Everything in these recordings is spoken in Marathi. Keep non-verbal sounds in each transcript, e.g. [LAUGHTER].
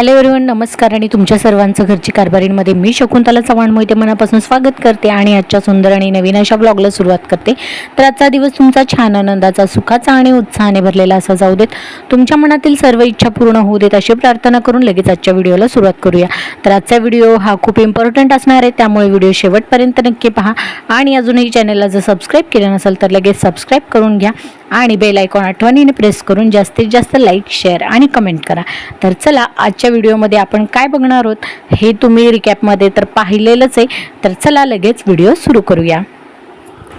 हॅलो एवरीवन नमस्कार आणि तुमच्या सर्वांचं घरची कारभारीमध्ये मी शकुंतला चव्हाण मोहिते मनापासून स्वागत करते आणि आजच्या सुंदर आणि नवीन अशा ब्लॉगला सुरुवात करते. तर आजचा दिवस तुमचा छान आनंदाचा सुखाचा आणि उत्साहाने भरलेला असा जाऊ देत. तुमच्या मनातील सर्व इच्छा पूर्ण होऊ देत अशी प्रार्थना करून लगेच आजच्या व्हिडिओला सुरुवात करूया. तर आजचा व्हिडिओ हा खूप इम्पॉर्टंट असणार आहे त्यामुळे व्हिडिओ शेवटपर्यंत नक्की पहा. आणि अजूनही चॅनलला जर सबस्क्राईब केलं नसेल तर लगेच सबस्क्राईब करून घ्या आणि बेल आयकॉन आठवणीने प्रेस करून जास्तीत जास्त लाईक शेअर आणि कमेंट करा. तर चला आजच्या व्हिडिओमध्ये आपण काय बघणार आहोत हे तुम्ही रिकॅपमध्ये तर पाहिलेलंच आहे. तर चला लगेच व्हिडिओ सुरू करूया.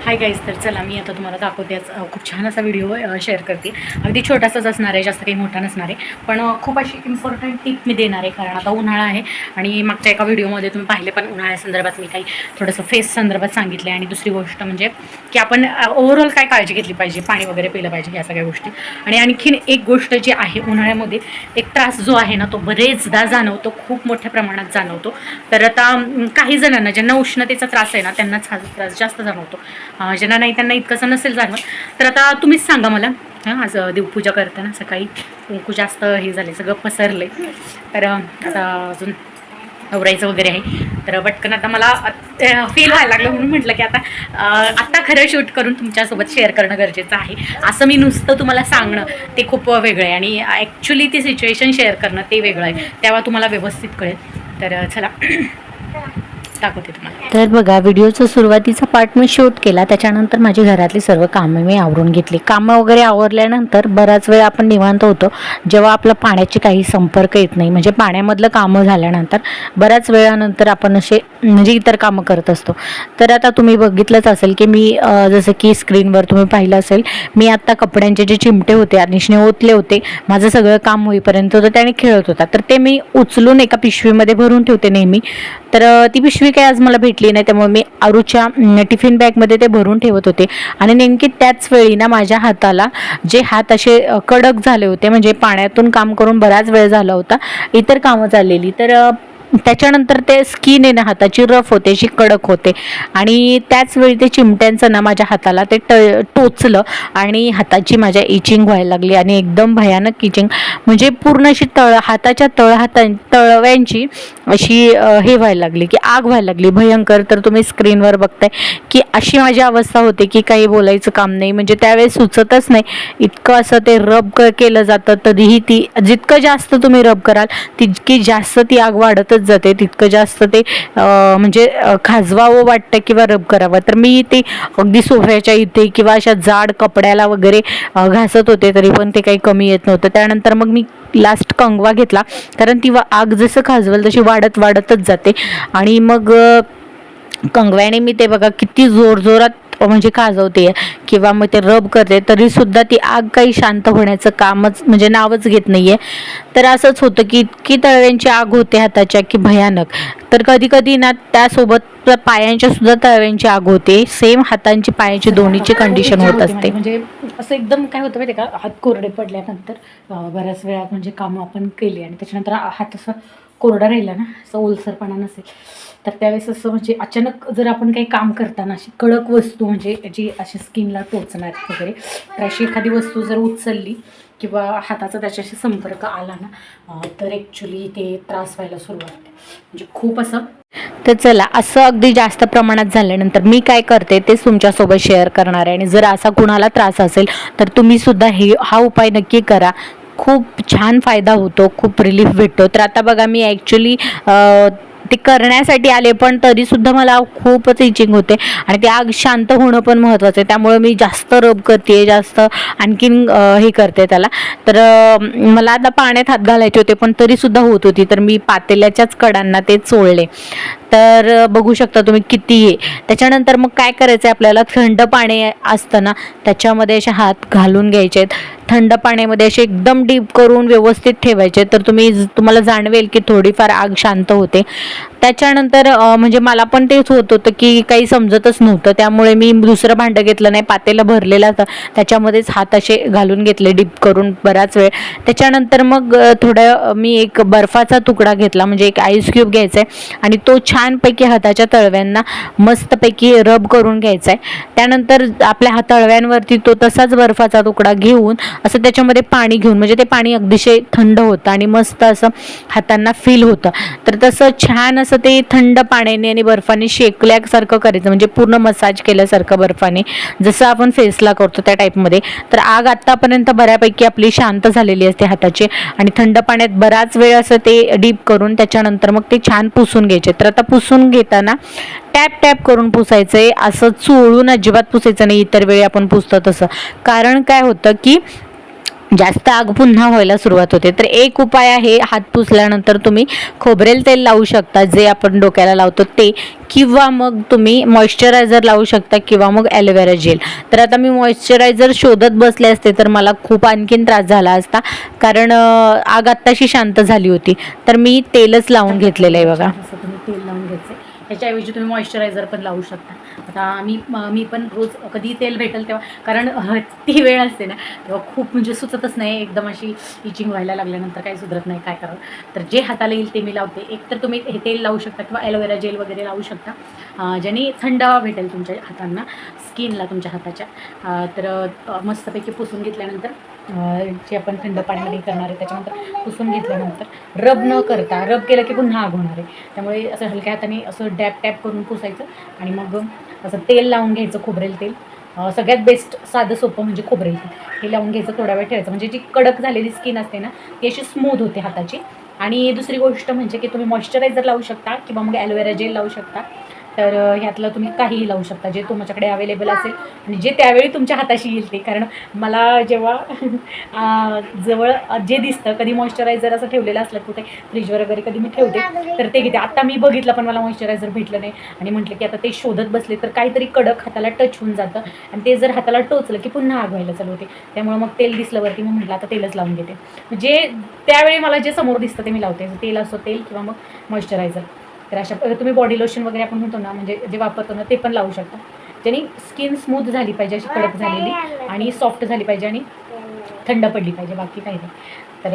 हाय गाईज तर चला मी आता तुम्हाला दाखवते खूप छान असा व्हिडिओ शेअर करते. अगदी छोटासाच असणार आहे जास्त काही मोठा नसणार आहे. पण खूप अशी इम्पॉर्टंट टिप मी देणार आहे कारण आता उन्हाळा आहे आणि मागच्या एका व्हिडिओमध्ये तुम्ही पाहिले पण उन्हाळ्यासंदर्भात मी काही थोडंसं फेस संदर्भात सांगितलं आहे. आणि दुसरी गोष्ट म्हणजे की आपण ओव्हरऑल काय काळजी घेतली पाहिजे पाणी वगैरे पिलं पाहिजे या सगळ्या गोष्टी. आणि आणखीन एक गोष्ट जी आहे उन्हाळ्यामध्ये एक त्रास जो आहे ना तो बरेचदा जाणवतो खूप मोठ्या प्रमाणात जाणवतो. तर आता काही जणांना ज्यांना उष्णतेचा त्रास आहे ना त्यांनाच हा त्रास जास्त जाणवतो. ज्यांना नाही त्यांना इतकंसं नसेल जाणवत. तर आता तुम्हीच सांगा मला. हां आज देवपूजा करताना सकाळी कुंकू जास्त हे झाले सगळं पसरले तर आता अजून नवरायचं वगैरे आहे. तर पटकन आता मला फील व्हायला लागलं म्हणून म्हटलं की आता आत्ता खरं शूट करून तुमच्यासोबत शेअर करणं गरजेचं आहे. असं मी नुसतं तुम्हाला सांगणं ते खूप वेगळं आहे. आणि ॲक्च्युली ती सिच्युएशन शेअर करणं ते वेगळं आहे. तेव्हा तुम्हाला व्यवस्थित कळेल. तर चला. दाखवते तुम्हाला. तर बघा व्हिडिओचा सुरुवातीचा पार्ट मी शूट केला. त्याच्यानंतर माझी घरातली सर्व कामं मी आवरून घेतली. कामं वगैरे आवरल्यानंतर बराच वेळ आपण निवांत होतो. जेव्हा आपलं पाण्याची काही संपर्क येत नाही म्हणजे पाण्यामधलं कामं झाल्यानंतर बऱ्याच वेळानंतर आपण असे म्हणजे इतर कामं करत असतो. तर आता तुम्ही बघितलंच असेल की मी जसं की स्क्रीनवर तुम्ही पाहिलं असेल मी आत्ता कपड्यांचे जे चिमटे होते अनिशने ओतले होते माझं सगळं काम होईपर्यंत होतं त्याने खेळत होता. तर ते मी उचलून एका पिशवीमध्ये भरून ठेवते नेहमी. तर ती पिशवी काय आज मला भेटली नाही त्यामुळे मी आरूच्या टिफिन बॅगमध्ये ते भरून ठेवत होते. आणि नेमकी त्याच वेळी ना माझ्या हाताला जे हात असे कडक झाले होते म्हणजे पाण्यातून काम करून बराच वेळ झाला होता इतर कामं चाललेली तर त्याच्यानंतर ते स्किन आहे ना हाताची रफ होते अशी कडक होते. आणि त्याच वेळी ते चिमट्यांचं ना माझ्या हाताला ते ट टोचलं आणि हाताची माझ्या इचिंग व्हायला लागली आणि एकदम भयानक इचिंग म्हणजे पूर्ण अशी तळ हाताच्या तळ हाता तळव्यांची अशी हे व्हायला लागली की आग व्हायला लागली. भयंकर तर तुम्ही स्क्रीनवर बघताय की अशी माझी अवस्था होते की काही बोलायचं काम नाही. म्हणजे त्यावेळेस सुचतच नाही. इतकं असं ते रब क केलं जातं तरीही ती जितकं जास्त तुम्ही रब कराल तितकी जास्त ती आग वाढतच जाते तितकं जास्त ते म्हणजे खाजवावं वाटतं किंवा रब करावं. तर मी ते अगदी सोफ्याच्या इथे किंवा अशा जाड कपड्याला वगैरे घासत होते तरी पण ते काही कमी येत नव्हतं. त्यानंतर मग मी लास्ट कंगवा घेतला कारण ती आग जसं खाजवल तशी वाढत वाढतच जाते. आणि मग कंगव्याने मी ते बघा किती जोरजोरात म्हणजे खाजवते किंवा मग ते रब करते तरी सुद्धा ती आग काही शांत होण्याचं कामच म्हणजे नावच घेत नाहीये. तर असंच होतं की इतकी तळव्यांची आग होते हाताच्या की भयानक. तर कधी कधी ना त्यासोबत पायांच्या सुद्धा तळव्यांची आग होते. सेम हातांची पायांची दोन्हीची कंडिशन होत असते. म्हणजे असं एकदम काय होतं माहिती का? हात कोरडे पडल्यानंतर बऱ्याच वेळा म्हणजे कामं आपण केली आणि त्याच्यानंतर हात असं कोरडा राहिला ना असं ओलसरपणा नसेल. तर त्यावेळेस असं म्हणजे अचानक जर आपण काही काम करताना अशी कडक वस्तू म्हणजे जी अशी स्किनला टोचणार वगैरे तर अशी एखादी वस्तू जर उचलली किंवा हाताचा त्याच्याशी संपर्क आला ना तर ॲक्च्युली ते त्रास व्हायला सुरुवात होते. म्हणजे खूप असं तर चला असं अगदी जास्त प्रमाणात झाल्यानंतर मी काय करते तेच तुमच्यासोबत शेअर करणार आहे. आणि जर असा कुणाला त्रास असेल तर तुम्हीसुद्धा हे हा उपाय नक्की करा. खूप छान फायदा होतो खूप रिलीफ भेटतो. तर आता बघा मी ॲक्च्युली ते करण्यासाठी आले पण तरी सुद्धा मला खूपच इचिंग होते. आणि ते आग शांत होणं पण महत्त्वाचं आहे. त्यामुळे मी जास्त रब करते जास्त आणखीन हे करते त्याला. तर मला आता पाण्यात हात घालायचे होते पण तरी सुद्धा होत होती. तर मी पातेल्याच्याच कडांना ते चोळले. तर बघू शकता तुम्ही किती आहे. त्याच्यानंतर मग काय करायचं आहे आपल्याला? थंड पाणी असतं ना त्याच्यामध्ये असे हात घालून घ्यायचे आहेत थंड पाण्यामध्ये असे एकदम डीप करून व्यवस्थित ठेवायचे. तर तुम्ही तुम्हाला जाणवेल की थोडीफार आग शांत होते. त्याच्यानंतर म्हणजे मला पण तेच होत होतं की काही समजतच नव्हतं. त्यामुळे मी दुसरं भांडं घेतलं नाही. पातेलं भरलेलं होतं. त्याच्यामध्येच हात असे घालून घेतले डीप करून बराच वेळ. त्याच्यानंतर मग थोडं मी एक बर्फाचा तुकडा घेतला. म्हणजे एक आईस क्यूब घ्यायचा आहे आणि तो छान छानपैकी हाताच्या तळव्यांना मस्तपैकी रब करून घ्यायचा आहे त्यानंतर आपल्या हात तळव्यांवरती तो तसाच बर्फाचा तुकडा घेऊन असं त्याच्यामध्ये पाणी घेऊन म्हणजे ते पाणी अतिशय थंड होतं आणि मस्त असं हातांना फील होतं. तर तसं छान असं ते थंड पाण्याने आणि बर्फाने शेकल्यासारखं करायचं म्हणजे पूर्ण मसाज केल्यासारखं बर्फाने जसं आपण फेसला करतो त्या टाईपमध्ये तर आग आत्तापर्यंत बऱ्यापैकी आपली शांत झालेली असते हाताची आणि थंड पाण्यात बराच वेळ असं ते डीप करून त्याच्यानंतर मग ते छान पुसून घ्यायचे. तर आता पुसून घेताना टॅप टॅप करून पुसायचं आहे असं चोळून अजिबात पुसायचं नाही इतर वेळी आपण पुसतो तसं. कारण काय होतं की जास्त आग पुन्हा व्हायला सुरुवात होते. तर एक उपाय आहे हात पुसल्यानंतर तुम्ही खोबरेल तेल लावू शकता जे आपण डोक्याला लावतो ते. किंवा मग तुम्ही मॉइश्चरायझर लावू शकता किंवा मग ॲलोवेरा जेल तर आता मी मॉइश्चरायझर शोधत बसले असते तर मला खूप आणखीन त्रास झाला असता. कारण आग आत्ताशी शांत झाली होती. तर मी तेलच लावून घेतलेलं आहे बघा असं तुम्ही तेल लावून घ्यायचं ह्याच्याऐवजी तुम्ही मॉइश्चरायझर पण लावू शकता. आता मी मी पण रोज कधी तेल भेटेल तेव्हा कारण ती वेळ असते ना तेव्हा खूप म्हणजे सुचतच नाही एकदम अशी इचिंग व्हायला लागल्यानंतर काही सुधरत नाही काय करावं. तर जे हाताला येईल ते मी लावते. एक तर तुम्ही हे तेल लावू शकता किंवा ॲलोवेरा जेल वगैरे लावू शकता. ज्याने थंड हवा भेटेल तुमच्या हातांना स्किनला तुमच्या हाताच्या. तर मस्तपैकी पुसून घेतल्यानंतर जे आपण थंड पाण्यामध्ये करणार आहे त्याच्यानंतर पुसून घेतल्यानंतर रब न करता रब केलं की पुन्हा आग होणार आहे. त्यामुळे असं हलक्या हाताने असं डॅप टॅप करून पुसायचं आणि मग असं तेल लावून घ्यायचं खोबरेल तेल. सगळ्यात बेस्ट साधं सोपं म्हणजे खोबरेल तेल. हे लावून घ्यायचं थोडा वेळ ठेवायचं. म्हणजे जी कडक झालेली स्किन असते ना ती अशी स्मूथ होते हाताची. आणि दुसरी गोष्ट म्हणजे की तुम्ही मॉइश्चरायझर लावू शकता किंवा मग ॲलोवेरा जेल लावू शकता. तर ह्यातलं तुम्ही काहीही लावू शकता. जे तुमच्याकडे अवेलेबल असेल आणि जे त्यावेळी तुमच्या हाताशी येईल ते. कारण मला जेव्हा [LAUGHS] जवळ जे दिसतं कधी मॉइश्चरायझर असं ठेवलेलं असलं कुठे फ्रीजवर वगैरे कधी मी ठेवते तर ते घेते. आत्ता मी बघितलं पण मला मॉइश्चरायझर भेटलं नाही. आणि म्हटलं की आता ते शोधत बसले तर काहीतरी कडक हाताला टच होऊन जातं. आणि ते जर हाताला टोचलं की पुन्हा आग व्हायला चालू होते. त्यामुळे मग तेल दिसलं वरती मग म्हटलं आता तेलच लावून घेते. जे त्यावेळी मला जे समोर दिसतं ते मी लावते. तेल असो तेल किंवा मग मॉइश्चरायझर तर अशा तुम्ही बॉडी लोशन वगैरे आपण म्हणतो ना म्हणजे जे वापरतो ना ते पण लावू शकता. ज्याने स्किन स्मूथ झाली पाहिजे अशी कडक झालेली आणि सॉफ्ट झाली पाहिजे आणि थंड पडली पाहिजे बाकी काही नाही. तर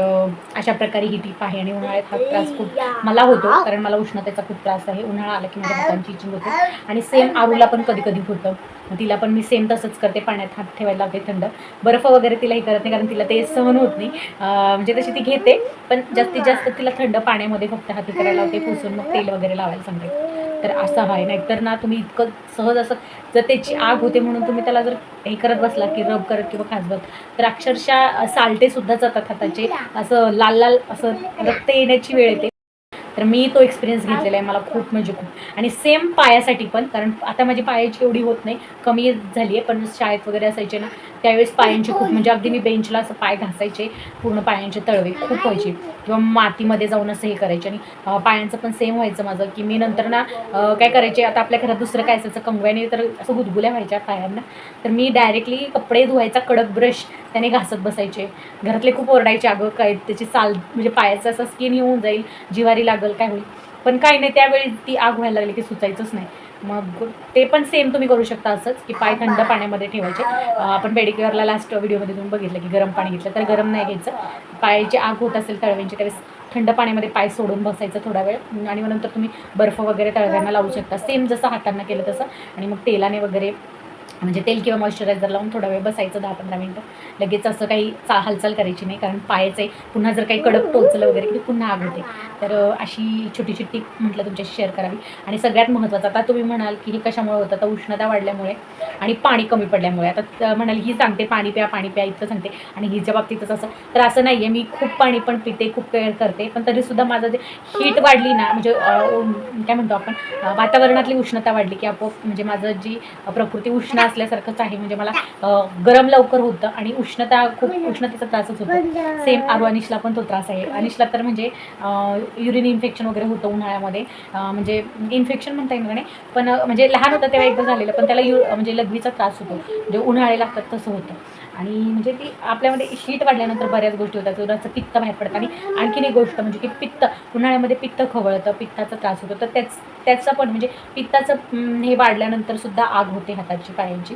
अशा प्रकारे ही टीप आहे आणि उन्हाळ्यात हा त्रास खूप मला होतो कारण मला उष्णतेचा खूप त्रास आहे. उन्हाळा आला की माझ्या हातांची इचिंग होते. आणि सेम आरूला पण कधी कधी होतं तिला पण मी सेम तसंच करते. पाण्यात हात ठेवायला लावते थंड. बर्फ वगैरे तिलाही करत नाही कारण तिला ते सहन होत नाही. म्हणजे तशी ती घेते पण जास्तीत जास्त तिला थंड पाण्यामध्ये फक्त हाती करायला लावते पुसून मग तेल वगैरे लावायला सांगते. तर असं आहे नाहीतर ना तुम्ही इतकं सहज असं जर त्याची आग होते म्हणून तुम्ही त्याला जर हे करत बसला की रब करत किंवा खासबत तर अक्षरशः सालटे सुद्धा जातात हाताचे असं लाल लाल असं रक्त येण्याची वेळ येते. तर मी तो एक्सपिरियन्स घेतलेला आहे. मला खूप म्हणजे खूप. आणि सेम पायासाठी पण कारण आता माझी पायाची एवढी होत नाही. कमी झाली आहे पण शाळेत वगैरे असायचे ना त्यावेळेस पायांची खूप म्हणजे अगदी मी बेंचला असं पाय घासायचे पूर्ण पायांचे तळवे खूप व्हायचे. किंवा मातीमध्ये जाऊन असं हे करायचे आणि पायांचं पण सेम व्हायचं माझं की मी नंतर ना काय करायचे आता आपल्या घरात दुसरं काय असायचं कंगव्याने तर असं गुदगुल्या व्हायच्या पायांना. तर मी डायरेक्टली कपडे धुवायचा कडक ब्रश त्याने घासत बसायचे. घरातले खूप ओरडायचे अगं काय त्याची साल म्हणजे पायाचं असं स्किन येऊन जाईल जिवारी लागल काय होईल? पण काही नाही त्यावेळी ती आग व्हायला लागली की सुचायचंच नाही. मग ते पण सेम तुम्ही करू शकता असंच की पाय थंड पाण्यामध्ये ठेवायचे. आपण पेडिक्युअरला लास्ट व्हिडिओमध्ये तुम्ही बघितलं की गरम पाणी घेतलं तर गरम नाही घ्यायचं. पायाची आग होत असेल तळव्यांची त्यावेळेस थंड पाण्यामध्ये पाय सोडून बसायचं थोडा वेळ. आणि मग नंतर तुम्ही बर्फ वगैरे तळव्यांना लावू शकता. सेम जसं हातांना केलं तसं. आणि मग तेलाने वगैरे म्हणजे तेल किंवा मॉइश्चरायझर लावून थोडा वेळ बसायचं दहा पंधरा मिनटं. लगेच असं काही चा हालचाल करायची नाही कारण पायाचे आहे पुन्हा जर काही कडक टोचलं वगैरे की पुन्हा आग होते तर अशी छोटी छोटी म्हटलं तुमच्याशी शेअर करावी. आणि सगळ्यात महत्त्वाचं आता तुम्ही म्हणाल की हे कशामुळे होतं? तर उष्णता वाढल्यामुळे आणि पाणी कमी पडल्यामुळे. आता म्हणाल ही सांगते पाणी प्या पाणी प्या इतकं सांगते. आणि हिच्या बाबतीतच असं. तर असं नाही आहे मी खूप पाणी पण पिते खूप केअर करते. पण तरीसुद्धा माझं जे हीट वाढली ना म्हणजे काय म्हणतो आपण? वातावरणातली उष्णता वाढली की आपोआप म्हणजे माझं जी प्रकृती उष्ण असल्यासारखंच आहे. म्हणजे मला गरम लवकर होतं आणि उष्णता खूप उष्णतेचा त्रासच होतो. सेम आरू अनिशला पण तो त्रास आहे. अनिशला तर म्हणजे युरिन इन्फेक्शन वगैरे होतं उन्हाळ्यामध्ये. म्हणजे इन्फेक्शन म्हणता येईल नाही? पण म्हणजे लहान होतं तेव्हा एकदा झालेलं पण त्याला यु म्हणजे लघवीचा त्रास होतो. म्हणजे उन्हाळे लागतात तसं होतं. आणि म्हणजे ती आपल्यामध्ये शीट वाढल्यानंतर बऱ्याच गोष्टी होतात. थोडंसं पित्त बाहेर पडतं आणि आणखीन एक गोष्ट म्हणजे की पित्त उन्हाळ्यामध्ये पित्त खवळतं पित्ताचा त्रास होतो. तर त्याच त्याचं पण म्हणजे पित्ताचं हे वाढल्यानंतर सुद्धा आग होते हाताची पायांची.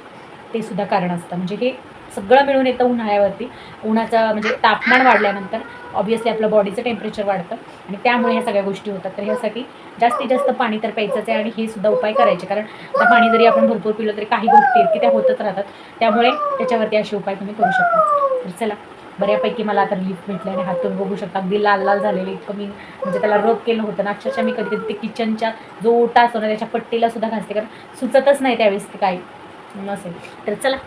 ते सुद्धा कारण असतं. म्हणजे हे सगळं मिळून येतं उन्हाळ्यावरती. उन्हाचं म्हणजे तापमान वाढल्यानंतर ऑब्वियसली आपलं बॉडीचं टेम्परेचर वाढतं आणि त्यामुळे ह्या सगळ्या गोष्टी होतात. तर ह्यासाठी जास्तीत जास्त पाणी तर प्यायचंच आहे आणि हे सुद्धा उपाय करायचे. कारण आता पाणी जरी आपण भरपूर पिलं तरी काही गोष्टी आहेत की त्या होतच राहतात. त्यामुळे त्याच्यावरती असे उपाय तुम्ही करू शकता. तर चला बऱ्यापैकी मला आता रिलीफ भेटलं आणि हातून बघू शकता. अगदी लाल लाल झालेले इतकं मी म्हणजे त्याला रब केलं होतं ना. अक्षरशः मी कधी कधी ते किचनच्या जो ओटा असतो ना त्याच्या पट्टीला सुद्धा घासते. कारण सुचतच नाही त्यावेळेस ते काही. नसेल तर चला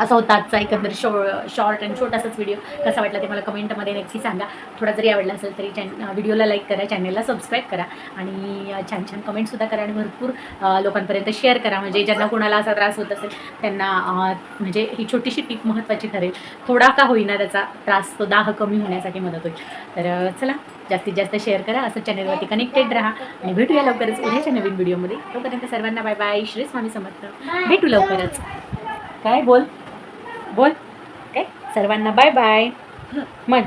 असा होता आजचा एकंदर शॉ शॉर्ट अँड छोटासाच व्हिडिओ कसा वाटला ते मला कमेंटमध्ये नक्की सांगा. थोडा जरी आवडला असेल तरी चॅन व्हिडिओला लाईक करा चॅनलला सबस्क्राईब करा. आणि छान छान कमेंटसुद्धा करा आणि भरपूर लोकांपर्यंत शेअर करा. म्हणजे ज्यांना कोणाला असा त्रास होत असेल त्यांना म्हणजे ही छोटीशी टीप महत्त्वाची ठरेल. थोडा का होईना त्याचा त्रास तो दाह कमी होण्यासाठी मदत होईल. तर चला जास्तीत जास्त शेअर करा. असं चॅनलवरती कनेक्टेड राहा. आणि भेटूया लवकरच उद्याच्या नवीन व्हिडिओमध्ये तोपर्यंत सर्वांना बाय बाय श्री स्वामी समर्थ. भेटू लवकरच. काय बोल? बोल. काय सर्वांना बाय बाय म्हण.